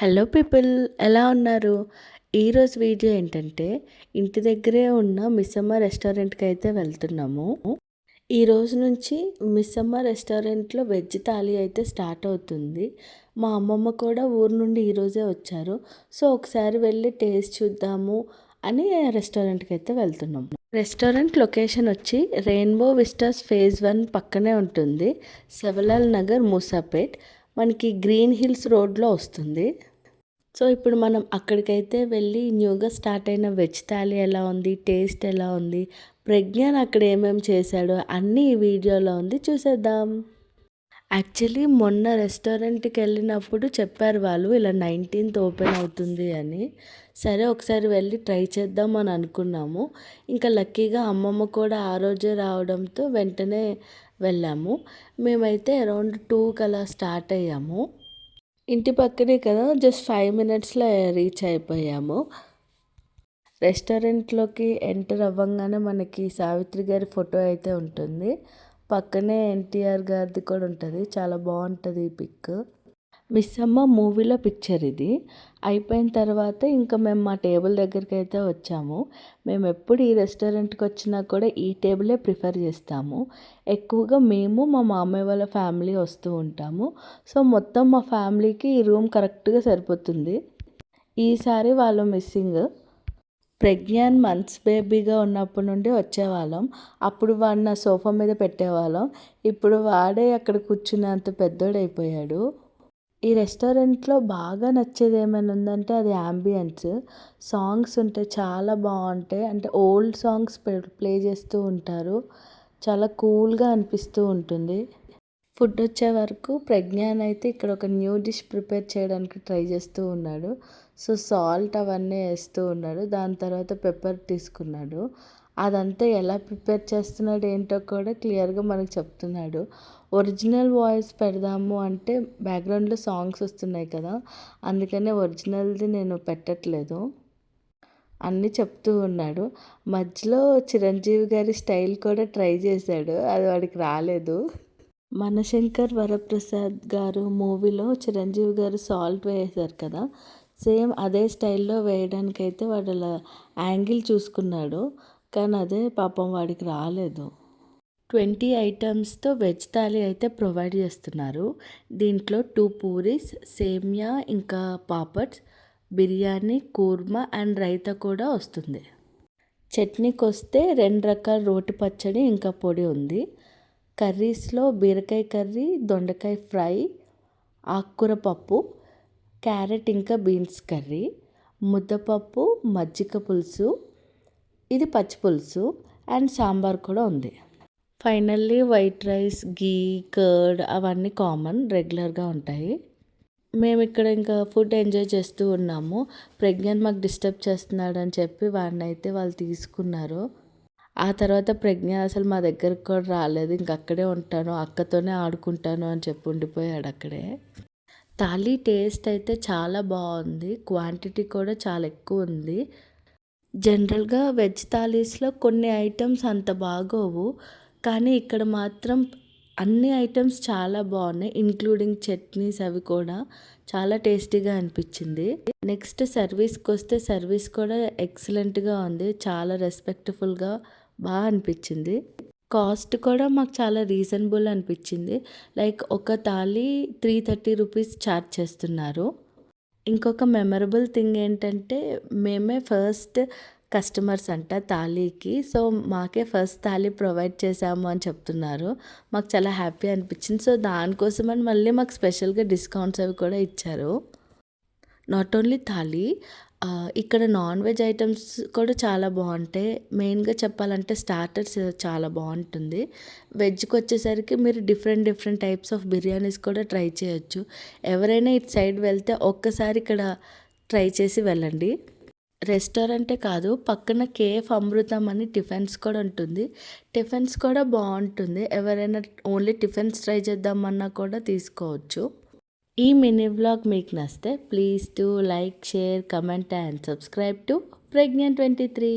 Hello people ఎలా ఉన్నారు? ఈరోజు వీడియో ఏంటంటే ఇంటి దగ్గరే ఉన్న మిస్సమ్మ రెస్టారెంట్కి అయితే వెళ్తున్నాము. ఈ రోజు నుంచి మిస్సమ్మ రెస్టారెంట్లో వెజ్ థాలీ అయితే స్టార్ట్ అవుతుంది. మా అమ్మమ్మ కూడా ఊరు నుండి ఈరోజే వచ్చారు. సో ఒకసారి వెళ్ళి టేస్ట్ చూద్దాము అని రెస్టారెంట్కి అయితే వెళ్తున్నాము. రెస్టారెంట్ లొకేషన్ వచ్చి రెయిన్బో విస్టాస్ ఫేజ్ వన్ పక్కనే ఉంటుంది. సెవలాల్ నగర్ మూసాపేట్. మనకి గ్రీన్ హిల్స్ రోడ్లో వస్తుంది. సో ఇప్పుడు మనం అక్కడికైతే వెళ్ళి న్యూగా స్టార్ట్ అయిన వెజ్ థాలీ ఎలా ఉంది టేస్ట్ ఎలా ఉంది ప్రజ్ఞాన్ అక్కడ ఏమేమి చేశాడో అన్నీ ఈ వీడియోలో ఉంది చూసేద్దాం. యాక్చువల్లీ మొన్న రెస్టారెంట్కి వెళ్ళినప్పుడు చెప్పారు వాళ్ళు ఇలా నైన్టీన్త్ ఓపెన్ అవుతుంది అని. సరే ఒకసారి వెళ్ళి ట్రై చేద్దాం అని అనుకున్నాము. ఇంకా లక్కీగా అమ్మమ్మ కూడా ఆ రోజే రావడంతో వెంటనే వెళ్ళాము. మేమైతే అరౌండ్ టూకి అలా స్టార్ట్ అయ్యాము. ఇంటి పక్కనే కదా జస్ట్ ఫైవ్ మినిట్స్లో రీచ్ అయిపోయాము. రెస్టారెంట్లోకి ఎంటర్ అవ్వగానే మనకి సావిత్రి గారి ఫోటో అయితే ఉంటుంది. పక్కనే ఎన్టీఆర్ గారిది కూడా ఉంటుంది. చాలా బాగుంటుంది ఈ పిక్ మిస్ అమ్మ మూవీలో పిక్చర్ ఇది. అయిపోయిన తర్వాత ఇంకా మేము మా టేబుల్ దగ్గరికి అయితే వచ్చాము. మేము ఎప్పుడు ఈ రెస్టారెంట్కి వచ్చినా కూడా ఈ టేబులే ప్రిఫర్ చేస్తాము. ఎక్కువగా మేము మా మామయ్య వాళ్ళ ఫ్యామిలీ వస్తూ ఉంటాము. సో మొత్తం మా ఫ్యామిలీకి ఈ రూమ్ కరెక్ట్గా సరిపోతుంది. ఈసారి వాళ్ళు మిస్సింగ్ ప్రజ్ఞాన్ మంత్స్ బేబీగా ఉన్నప్పటి నుండి వచ్చేవాళ్ళం. అప్పుడు వాడిన సోఫా మీద పెట్టేవాళ్ళం. ఇప్పుడు వాడే అక్కడ కూర్చున్నంత పెద్దోడైపోయాడు. ఈ రెస్టారెంట్లో బాగా నచ్చేది ఏమైనా ఉందంటే అది యాంబియన్స్ సాంగ్స్ ఉంటాయి చాలా బాగుంటాయి. అంటే ఓల్డ్ సాంగ్స్ ప్లే చేస్తూ ఉంటారు. చాలా కూల్గా అనిపిస్తూ ఉంటుంది. ఫుడ్ వచ్చే వరకు ప్రజ్ఞాన్ అయితే ఇక్కడ ఒక న్యూ డిష్ ప్రిపేర్ చేయడానికి ట్రై చేస్తూ ఉన్నాడు. సో సాల్ట్ అవన్నీ వేస్తూ ఉన్నాడు. దాని తర్వాత పెప్పర్ తీసుకున్నాడు. అదంతా ఎలా ప్రిపేర్ చేస్తున్నాడు ఏంటో కూడా క్లియర్గా మనకు చెప్తున్నాడు. ఒరిజినల్ వాయిస్ పెడదాము అంటే బ్యాక్గ్రౌండ్లో సాంగ్స్ వస్తున్నాయి కదా అందుకనే ఒరిజినల్ది నేను పెట్టట్లేదు. అన్నీ చెప్తూ ఉన్నాడు. మధ్యలో చిరంజీవి గారి స్టైల్ కూడా ట్రై చేశాడు అది వాడికి రాలేదు. మనశంకర్ వరప్రసాద్ గారు మూవీలో చిరంజీవి గారు సాల్ట్ వేశారు కదా సేమ్ అదే స్టైల్లో వేయడానికైతే వాడు అలా యాంగిల్ చూసుకున్నాడు. కానీ అదే పాపం వాడికి రాలేదు. ట్వంటీ ఐటమ్స్తో వెజ్ థాలీ అయితే ప్రొవైడ్ చేస్తున్నారు. దీంట్లో టూ పూరీస్ సేమియా ఇంకా పాపడ్స్ బిర్యానీ కూర్మా అండ్ రైతా కూడా వస్తుంది. చట్నీకి వస్తే రెండు రకాల రోటి పచ్చడి ఇంకా పొడి ఉంది. కర్రీస్లో బీరకాయ కర్రీ దొండకాయ ఫ్రై ఆకుకూర పప్పు క్యారెట్ ఇంకా బీన్స్ కర్రీ ముద్దపప్పు మజ్జిగ పులుసు ఇది పచ్చి పులుసు అండ్ సాంబార్ కూడా ఉంది. Finally white rice ghee curd అవన్నీ కామన్ రెగ్యులర్గా ఉంటాయి. మేము ఇక్కడ ఇంకా ఫుడ్ ఎంజాయ్ చేస్తూ ఉన్నాము. ప్రెగ్నెంట్ మాకు డిస్టర్బ్ చేస్తున్నాడు అని చెప్పి వాడిని అయితే వాళ్ళు తీసుకున్నారు. ఆ తర్వాత ప్రజ్ఞ అసలు మా దగ్గరకు కూడా రాలేదు. ఇంక అక్కడే ఉంటాను. అక్కతోనే ఆడుకుంటాను అని చెప్పి ఉండిపోయాడు అక్కడే. థాలీ టేస్ట్ అయితే చాలా బాగుంది. క్వాంటిటీ కూడా చాలా ఎక్కువ ఉంది. జనరల్గా వెజ్ థాలీస్లో కొన్ని ఐటమ్స్ అంత బాగోవు. కానీ ఇక్కడ మాత్రం అన్ని ఐటమ్స్ చాలా బాగున్నాయి ఇంక్లూడింగ్ చట్నీస్ అవి కూడా. చాలా టేస్టీగా అనిపించింది. నెక్స్ట్ సర్వీస్కి వస్తే సర్వీస్ కూడా ఎక్సలెంట్గా ఉంది. చాలా రెస్పెక్ట్ఫుల్గా బాగా అనిపించింది. కాస్ట్ కూడా మాకు చాలా రీజనబుల్ అనిపించింది. లైక్ ఒక thali three thirty rupees charge చేస్తున్నారు. ఇంకొక మెమరబుల్ థింగ్ ఏంటంటే మేమే ఫస్ట్ కస్టమర్స్ అంట థాలీకి సో మాకే ఫస్ట్ థాలీ ప్రొవైడ్ చేసాము అని చెప్తున్నారు. మాకు చాలా హ్యాపీ అనిపించింది. సో దానికోసమని మళ్ళీ మాకు స్పెషల్గా డిస్కౌంట్స్ అవి కూడా ఇచ్చారు. నాట్ ఓన్లీ తాళి ఇక్కడ నాన్ వెజ్ ఐటమ్స్ కూడా చాలా బాగుంటాయి మెయిన్గా చెప్పాలంటే స్టార్టర్స్ చాలా బాగుంటుంది వెజ్కి వచ్చేసరికి మీరు different different types of biryanis కూడా ట్రై చేయొచ్చు. ఎవరైనా ఇటు సైడ్ వెళ్తే ఒక్కసారి ఇక్కడ ట్రై చేసి వెళ్ళండి. రెస్టారెంటే కాదు పక్కన కేఫ్ అమృతం అని టిఫిన్స్ కూడా ఉంటుంది. టిఫిన్స్ కూడా బాగుంటుంది ఎవరైనా ఓన్లీ టిఫిన్స్ ట్రై చేద్దామన్నా కూడా తీసుకోవచ్చు. ఈ మినీ వ్లాగ్ మీకు నచ్చితే please to like share comment and subscribe to pregnant twenty three